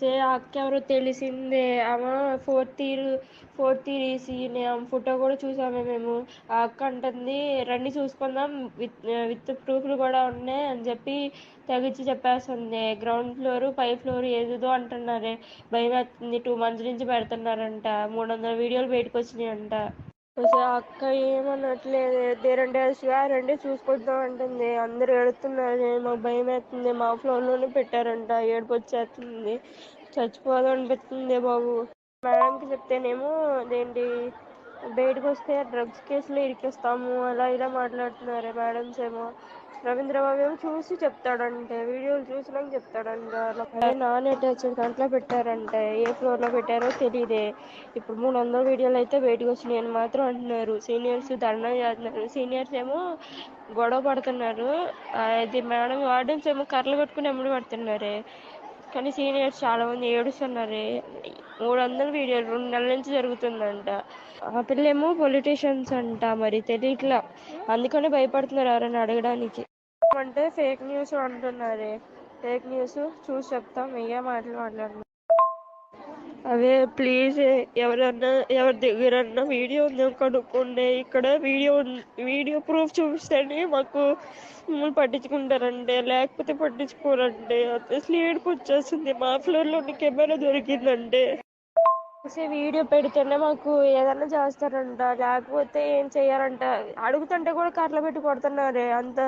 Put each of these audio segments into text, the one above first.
సే ఆ అక్క ఎవరో తెలిసిందే. ఆమె fourth year fourth year EC ఆమె ఫోటో కూడా చూసామే మేము. ఆ అక్క అంటుంది రండి చూసుకుందాం. విత్ విత్ ప్రూఫ్లు కూడా ఉన్నాయి అని చెప్పి తెగించి చెప్పేస్తుంది. గ్రౌండ్ ఫ్లోర్ పై ఫ్లోర్ ఏదేదో అంటున్నారే. భయం వేస్తుంది టూ మంత్స్ నుంచి పెడుతున్నారంట. మూడు వందల వీడియోలు బయటకు వచ్చినాయంట. అసలు అక్క ఏమనట్లేదు. దేరంటే రండి చూసుకొద్దాం అంటుంది. అందరు ఏడుతున్నారు. మాకు భయం వేస్తుంది. మా ఫ్లోర్లోనే పెట్టారంట. ఏడుపు వచ్చేస్తుంది. చచ్చిపోదాం అనిపిస్తుంది బాబు. మేడంకి చెప్తేనేమో అదేంటి బయటకు వస్తే డ్రగ్స్ కేసులో ఇరికేస్తాము అలా ఇలా మాట్లాడుతున్నారు మేడమ్స్ ఏమో రవీంద్రబాబు ఏమో చూసి చెప్తాడంటే వీడియోలు చూసినాక చెప్తాడంట. అలా నాన్ అటాచ్డ్ దాంట్లో పెట్టారంటే ఏ ఫ్లోర్లో పెట్టారో తెలియదే ఇప్పుడు మూడు వందల వీడియోలు అయితే బయటకు వచ్చినాయి అని మాత్రం అంటున్నారు. సీనియర్స్ ధర్నా చేస్తున్నారు. సీనియర్స్ ఏమో గొడవ పడుతున్నారు. అది మేడం వార్డెన్స్ ఏమో కర్రలు కట్టుకుని ఎమ్మడి పడుతున్నారే. కానీ సీనియర్స్ చాలామంది ఏడుస్తున్నారే ఏడుస్తున్నారు. మూడు వందల వీడియోలు రెండు నెలల నుంచి జరుగుతుందంట. ఆ పిల్ల ఏమో పొలిటీషియన్స్ అంట మరి తెలియట్లా అందుకనే భయపడుతున్నారు ఎవరైనా అడగడానికి. అంటే ఫేక్ న్యూస్ అంటున్నారే. ఫేక్ న్యూస్ చూసి చెప్తాం ఏ మాటలు మాట్లాడుతున్నాం అదే ప్లీజ్ ఎవరన్నా ఎవరి దగ్గరన్నా వీడియో ఉందో కనుక్కోండి. ఇక్కడ వీడియో వీడియో ప్రూఫ్ చూపిస్తేనే మాకు మమ్మల్ని పట్టించుకుంటారంటే లేకపోతే పట్టించుకోరండి. అసలు ఏడుపు వచ్చేస్తుంది మా ఫ్లోర్లో కెమెరా దొరికిందంటే చేసే వీడియో పెడితేనే మాకు ఏదైనా చేస్తారంట. లేకపోతే ఏం చేయాలంట అడుగుతుంటే కూడా కర్రలు పెట్టి కొడుతున్నారే. అంత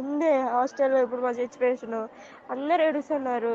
ఉంది హాస్టల్లో ఇప్పుడు మా సిచ్యువేషన్ అందరు ఏడుస్తున్నారు.